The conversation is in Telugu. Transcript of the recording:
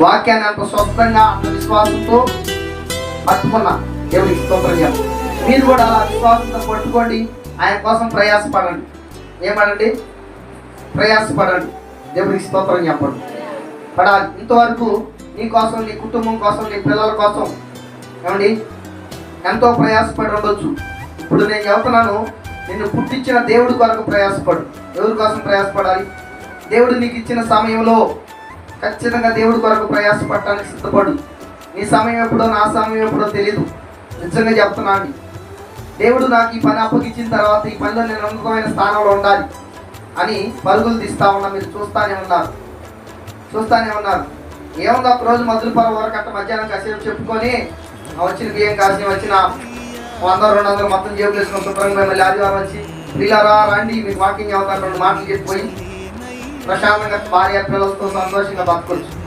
వాక్యాన్ని అంత స్వస్థంగా అంత విశ్వాసంతో పట్టుకున్నా దేవునికి స్తోత్రం చెప్పండి మీరు కూడా అలా విశ్వాసంతో పట్టుకోండి. ఆయన కోసం ప్రయాసపడండి. ఏమనండి? ప్రయాసపడండి. దేవునికి స్తోత్రం చెప్పండి. పడాలి. ఇంతవరకు నీ కోసం నీ కుటుంబం కోసం నీ పిల్లల కోసం ఏమండి? ఎంతో ప్రయాసపడి ఉండొచ్చు. ఇప్పుడు నేను చెబుతున్నాను నిన్ను పుట్టించిన దేవుడి కొరకు ప్రయాసపడు. ఎవరి కోసం ప్రయాసపడాలి? దేవుడు నీకు ఇచ్చిన సమయంలో ఖచ్చితంగా దేవుడి కొరకు ప్రయాసపడటానికి సిద్ధపడు. నీ సమయం ఎప్పుడో నా సమయం ఎప్పుడో తెలియదు నిజంగా చెప్తున్నాను దేవుడు నాకు ఈ పని అప్పగించిన తర్వాత ఈ పనిలో నేను నమ్మకమైన స్థానంలో ఉండాలి అని పరుగులు తీస్తా ఉన్నా. మీరు చూస్తానే ఉన్నారు. చూస్తానే ఉన్నారు. ఏముంది ఒక రోజు మధురపర వరకట్ట మధ్యాహ్నం కాసేపు చెప్పుకొని వచ్చిన బియ్యం కాసిన వచ్చిన వంద రెండు వందలు మొత్తం జేబులు వేసుకొని శుభ్రంగా మళ్ళీ ఆదివారం వచ్చి పిల్లరా రండి మీకు వాకింగ్ అవుతారు రెండు మాటలు చెప్పిపోయి ప్రశాంతంగా భార్య పిల్లలతో సంతోషంగా బతకొచ్చు.